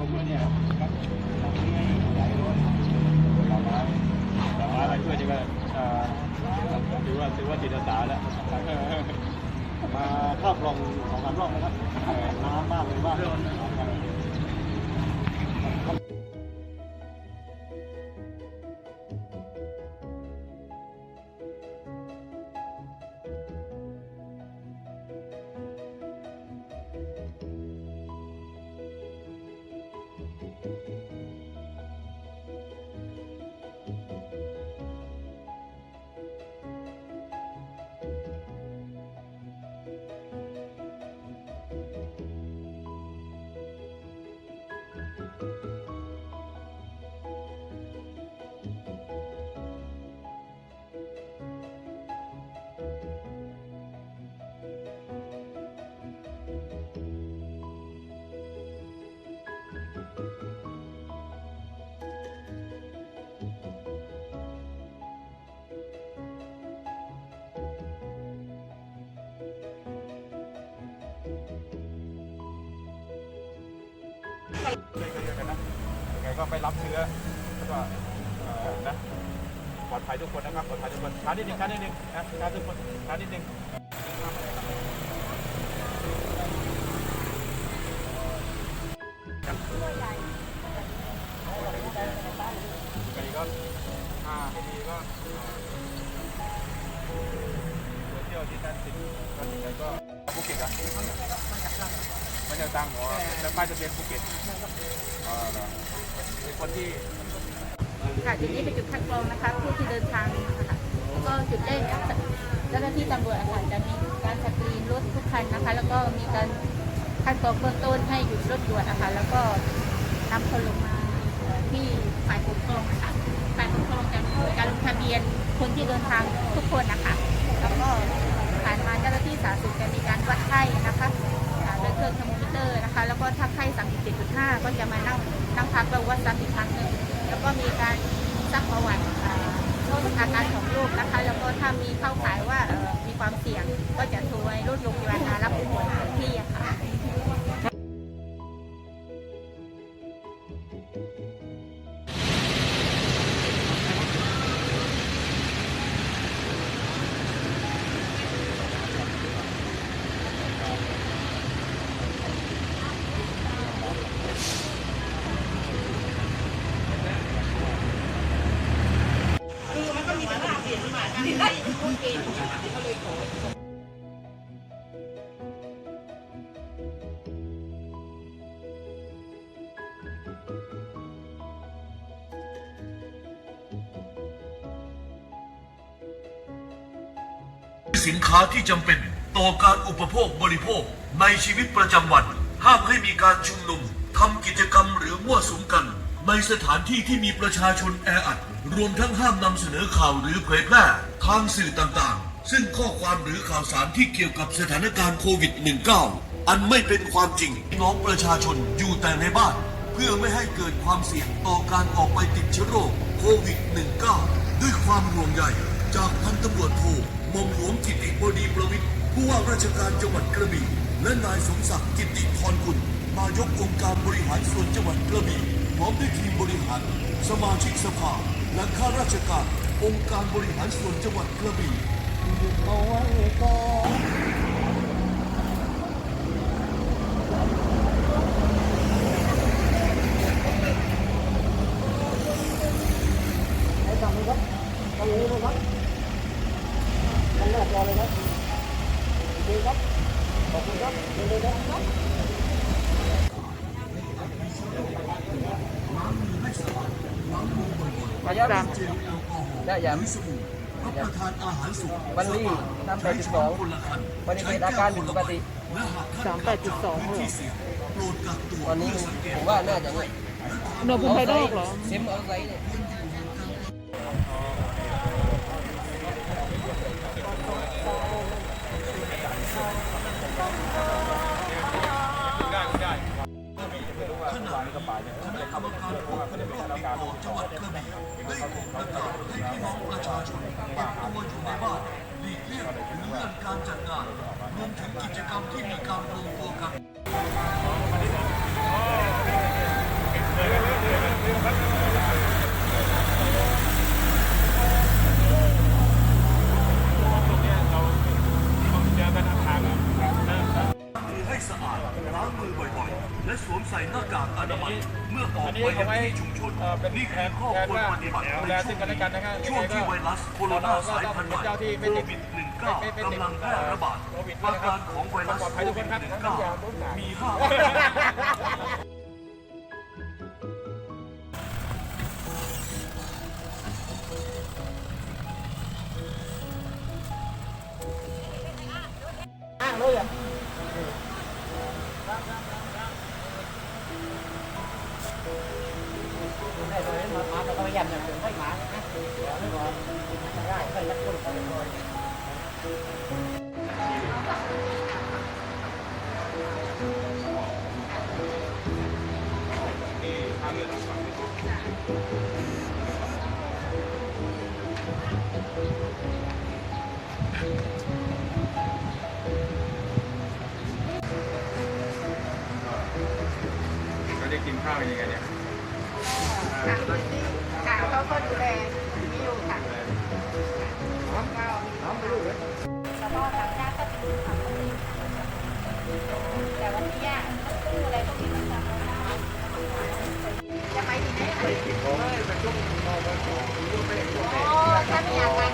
ถป่าไม้ป่าไม้มาช่วยจะก็อ่าถือว่าถือว่าจิตอาสาแล้วมาครอบครองสองสามรอบนะครับน้ำมากเลยมาก ช่วยกันด้วยกันนะยังไงก็ไม่รับเชื้อแล้วก็เอ่อนะปลอดภัยทุกคนนะครับปลอดภัยทุกคนช้านิดนึงช้านิดนึงนะช้าทุกคนช้านิดนึง ไปก็อ่าให้ดีก็เที่ยวที่นั่นสิก็ยังไงก็ภูเก็ตอะ มาจากตังเหรอแล้วป้ายทะเบียนภูเก็ตอ๋อเหรอเป็นคนที่ ค่ะจุดนี้เป็นจุดคัดกรองนะคะผู้ที่เดินทางนะคะแล้วก็จุดแรกเจ้าหน้าที่ตำรวจอะค่ะจะมีการสกรีนรถทุกคันนะคะ แล้วก็มีการคัดกรองเบื้องต้นให้หยุดรถด่วนนะคะ แล้วก็นำคนลงมาที่ฝ่ายปกครองนะคะฝ่ายปกครองจะมีการลงทะเบียนคนที่เดินทางทุกคนนะคะ แล้วก็ผ่านมาเจ้าหน้าที่สาธารณสุขจะมีการวัด ก็จะมานั่งนั่งพักแล้ววัดซ้ำอีกครั้งหนึ่งแล้วก็มีการซักประวัติอาโรคอาการของลูกนะคะ แล้วก็ถ้ามีเข้าข่ายว่ามีความเสี่ยงก็จะโทรให้รถโรงพยาบาลรับผู้ป่วย สินค้าที่จำเป็นต่อการอุปโภคบริโภคในชีวิตประจำวัน ห้ามให้มีการชุมนุมทำกิจกรรมหรือมั่วสุมกัน ในสถานที่ที่มีประชาชนแออัด รวมทั้งห้ามนำเสนอข่าวหรือเผยแพร่ทางสื่อต่างๆ ซึ่งข้อความหรือข่าวสารที่เกี่ยวกับสถานการณ์โควิด -19 อันไม่เป็นความจริงน้องประชาชนอยู่แต่ในบ้าน เพื่อไม่ให้เกิดความเสี่ยงต่อการออกไปติดเชื้อโรคโควิด -19 ด้วยความห่วงใยจากพันตำรวจโทม่อมหลวงกิติบดีประวิทย์ผู้ว่าราชการจังหวัดกระบี่และนายสมศักดิ์กิติพรคุณนายกองค์การบริหารส่วนจังหวัดกระบี่ ร้อมด้วยทีมบริหาร สมาชิกสภา และข้าราชการ องค์การบริหารส่วนจังหวัดกระบี่เอาไว้ก่อนให้ทำเลยครับทำเลยครับทำหน้าจอเลยครับโอเครับ ขอบคุณครับเชิญเลยครับ ระยะได้ยามรับประทานอาหารสุกวันนี้ทำแปดจุดสองคนละคันวันนี้เป็นอาการผิดปกติและหากท่านใดอยู่ในพื้นที่เสี่ยงโปรดกักตัวตอนนี้ผมว่าน่าจะเนี่ยโนภูมิภายนอกเหรอเซมเอาไซเนี่ยายเนี้คณะกรรมการควบคุมโรคติดต่อจังหวัดกระบี่ได้ออกประกาศให้พี่น้องประชาชนเก็บตัวอยู่ในบ้านหลีกเลี่ยงหรือเลื่อนการจัดงานรวมถึงกิจกรรมที่มีการรวมตัวกัน เอางไว้ที่ชุมชนเอ่อเป็นนี่แผคือนข้อแผนควรว่าปฏิบัติดูในแลช่ซึ่วงงกันและกันนะครับช่วงที่ไวรัสโคโรนาสายพันธุ์ใหม่เจ้าที่โคไม่ติดวิดไม่19ไม่ติดกำลังแพร่ระบาดโควิดอานะครับการของไวรัสปลอดโคภัยทุวิกดคนครับ19มีห้าก็ ได้กินข้าวยังไงเนี่ย ค่ะค่ะเขาก็ดูแลมีอยู่ค่ะแล้วก็างก็จะดูควาาแต่วันนี้ยากตู้อะไรพวมีมันจำเาได้จะไปดีไหมคะไม่ไปช่วงรอไปช่วงไม่ได้ช่วงไม่ได้